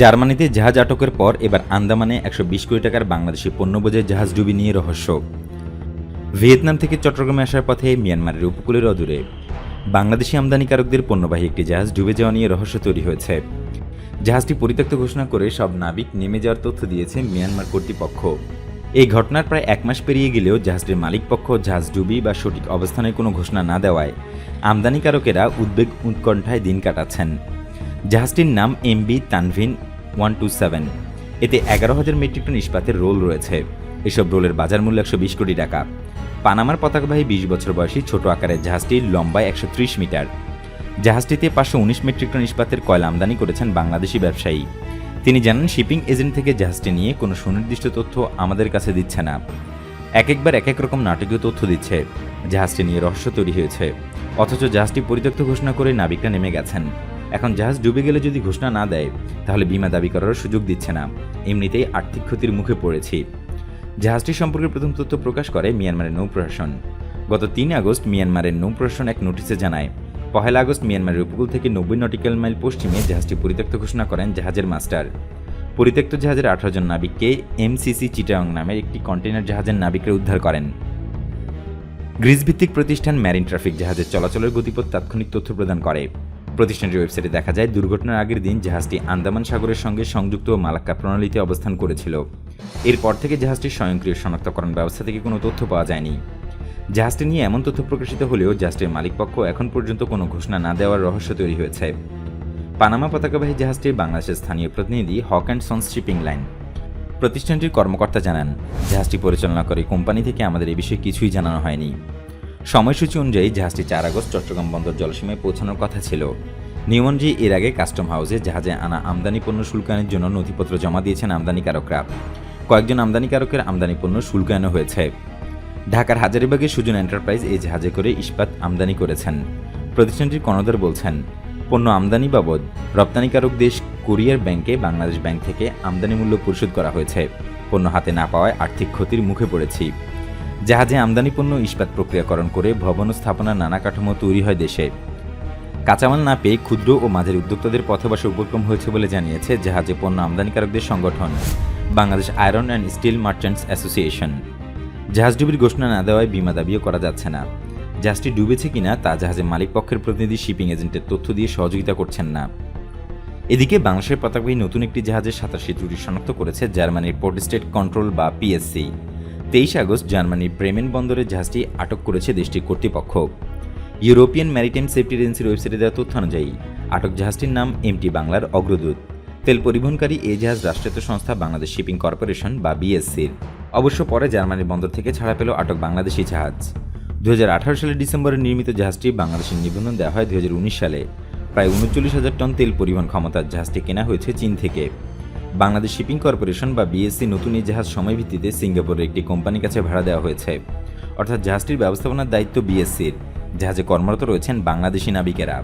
জার্মানিতে জাহাজ আটকের পর এবার আন্দামানে একশো বিশ কোটি টাকার বাংলাদেশি পণ্যবোঝের জাহাজ ডুবি নিয়ে রহস্য। ভিয়েতনাম থেকে চট্টগ্রামে আসার পথে মিয়ানমারের উপকূলের অদূরে। বাংলাদেশি আমদানিকারকদের পণ্যবাহী একটি জাহাজ ডুবে যাওয়া নিয়ে রহস্য তৈরি হয়েছে। জাহাজটি পরিত্যক্ত ঘোষণা করে সব নাবিক নেমে যাওয়ার তথ্য দিয়েছে মিয়ানমার কর্তৃপক্ষ। এই ঘটনার প্রায় এক মাস পেরিয়ে গেলেও জাহাজটির মালিকপক্ষ জাহাজ ডুবি বা সঠিক অবস্থানের কোনো ঘোষণা না দেওয়ায়। আমদানিকারকেরা উদ্বেগ উৎকণ্ঠায় দিন কাটাচ্ছেন। জাহাজটির নাম MB Tanvin one two seven. এতে এগারো হাজার মেট্রিক টন ইস্পাতের রোল রয়েছে। এসব রোলের বাজার মূল্য একশো বিশ কোটি টাকা। পানামার পতাকাবাহী বিশ বছর বয়সী ছোট আকারের জাহাজটির লম্বায় একশো ত্রিশ মিটার। জাহাজটিতে পাঁচশো উনিশ মেট্রিক টন ইস্পাতের কয়লা আমদানি করেছেন বাংলাদেশি ব্যবসায়ী। তিনি জানান, শিপিং এজেন্ট থেকে জাহাজটি নিয়ে কোনো সুনির্দিষ্ট তথ্য আমাদের কাছে দিচ্ছে না। এক একবার এক এক রকম নাটকীয় তথ্য দিচ্ছে। জাহাজটি নিয়ে রহস্য তৈরি হয়েছে। অথচ জাহাজটি পরিত্যক্ত ঘোষণা করে নাবিকরা নেমে গেছেন। এখন জাহাজ ডুবে গেলে যদি ঘোষণা না দেয়, তাহলে বিমা দাবি করার সুযোগ দিচ্ছে না। এমনিতেই আর্থিক ক্ষতির মুখে পড়েছি। জাহাজটি সম্পর্কে প্রথম তথ্য প্রকাশ করে মিয়ানমারের নৌ প্রশাসন গত তিন আগস্ট মিয়ানমারের নৌ প্রশাসন এক নোটিশে জানায়, পহেলা আগস্ট মিয়ানমারের উপকূল থেকে নব্বই নটিক্যাল মাইল পশ্চিমে জাহাজটি পরিত্যক্ত ঘোষণা করেন জাহাজের মাস্টার। পরিত্যক্ত জাহাজের আঠারো জন নাবিককে এমসিসি চিটাং নামের একটি কন্টেইনার জাহাজের নাবিকরা উদ্ধার করেন। গ্রিস ভিত্তিক প্রতিষ্ঠান ম্যারিন ট্রাফিক জাহাজের চলাচলের গতিপথ তাৎক্ষণিক তথ্য প্রদান করে। প্রতিষ্ঠানটির ওয়েবসাইটে দেখা যায়, দুর্ঘটনার আগের দিন জাহাজটি আন্দামান সাগরের সঙ্গে সংযুক্ত মালাক্কা প্রণালীতে অবস্থান করেছিল। এরপর থেকে জাহাজটির স্বয়ংক্রিয় শনাক্তকরণ ব্যবস্থা থেকে কোনো তথ্য পাওয়া যায়নি। জাহাজটি নিয়ে এমন তথ্য প্রকাশিত হলেও জাহাজটির মালিকপক্ষ এখন পর্যন্ত কোনো ঘোষণা না দেওয়ার রহস্য তৈরি হয়েছে। পানামা পতাকাবাহী জাহাজটির বাংলাদেশের স্থানীয় প্রতিনিধি Haque and sons shipping line. প্রতিষ্ঠানটির কর্মকর্তা জানান, জাহাজটি পরিচালনা করে কোম্পানি থেকে আমাদের এ বিষয়ে কিছুই জানানো হয়নি। সময়সূচি অনুযায়ী জাহাজটি চার আগস্ট চট্টগ্রাম বন্দর জলসীমায় পৌঁছানোর কথা ছিল। নিয়মনজি এর আগে কাস্টম হাউসে জাহাজে আনা আমদানি পণ্য শুল্কায়নের জন্য নথিপত্র জমা দিয়েছেন আমদানিকারকরা। কয়েকজন আমদানিকারকের আমদানি পণ্য শুল্কায়ন হয়েছে। ঢাকার হাজারিবাগের সুজন এন্টারপ্রাইজ এই জাহাজে করে ইস্পাত আমদানি করেছেন। প্রতিষ্ঠানটির কর্ণধার বলছেন, পণ্য আমদানি বাবদ রপ্তানিকারক দেশ কোরিয়ার ব্যাংকে বাংলাদেশ ব্যাংক থেকে আমদানি মূল্য পরিশোধ করা হয়েছে। পণ্য হাতে না পাওয়ায় আর্থিক ক্ষতির মুখে পড়েছি। জাহাজে আমদানি পণ্য ইস্পাত প্রক্রিয়াকরণ করে ভবন স্থাপনার নানা কাঠামো তৈরি হয় দেশে। কাঁচামাল না পেয়ে ক্ষুদ্র ও মাঝের উদ্যোক্তাদের পথে বসে উপক্রম হয়েছে বলে জানিয়েছে জাহাজে পণ্য আমদানিকারকদের সংগঠন, Bangladesh iron and steel merchants association. জাহাজ ডুবির ঘোষণা না দেওয়ায় বিমা দাবিও করা যাচ্ছে না। জাহাজটি ডুবেছে কিনা তা জাহাজের মালিক পক্ষের প্রতিনিধি শিপিং এজেন্টের তথ্য দিয়ে সহযোগিতা করছেন না। এদিকে বাংলাদেশের পতাকাবাহী নতুন একটি জাহাজের সাতাশি ত্রুটি শনাক্ত করেছে জার্মানির পোর্ট স্টেট কন্ট্রোল বা পিএসসি। তেইশ আগস্ট জার্মানির ব্রেমেন বন্দরে জাহাজটি আটক করেছে দেশটির কর্তৃপক্ষ। ইউরোপিয়ান ম্যারিটাইম সেফটি এজেন্সির ওয়েবসাইটে দেওয়া তথ্য অনুযায়ী, আটক জাহাজটির নাম এমটি বাংলার অগ্রদূত। তেল পরিবহনকারী এই জাহাজ রাষ্ট্রায়ত্ত সংস্থা বাংলাদেশ শিপিং কর্পোরেশন, বা বিএসসির। অবশ্য পরে জার্মানির বন্দর থেকে ছাড়া পেল আটক বাংলাদেশি জাহাজ। দু হাজার আঠারো সালের ডিসেম্বরে নির্মিত জাহাজটি বাংলাদেশের নিবন্ধন দেওয়া হয় দু হাজার উনিশ সালে। প্রায় উনচল্লিশ হাজার টন তেল পরিবহন ক্ষমতার জাহাজটি কেনা হয়েছে চীন থেকে। বাংলাদেশ শিপিং কর্পোরেশন বা বিএসসি নতুন এই জাহাজ সময় ভিত্তিতে সিঙ্গাপুরের একটি কোম্পানির কাছে ভাড়া দেওয়া হয়েছে। অর্থাৎ জাহাজটির ব্যবস্থাপনার দায়িত্ব বিএসসির। জাহাজে কর্মরত রয়েছেন বাংলাদেশি নাবিকেরা।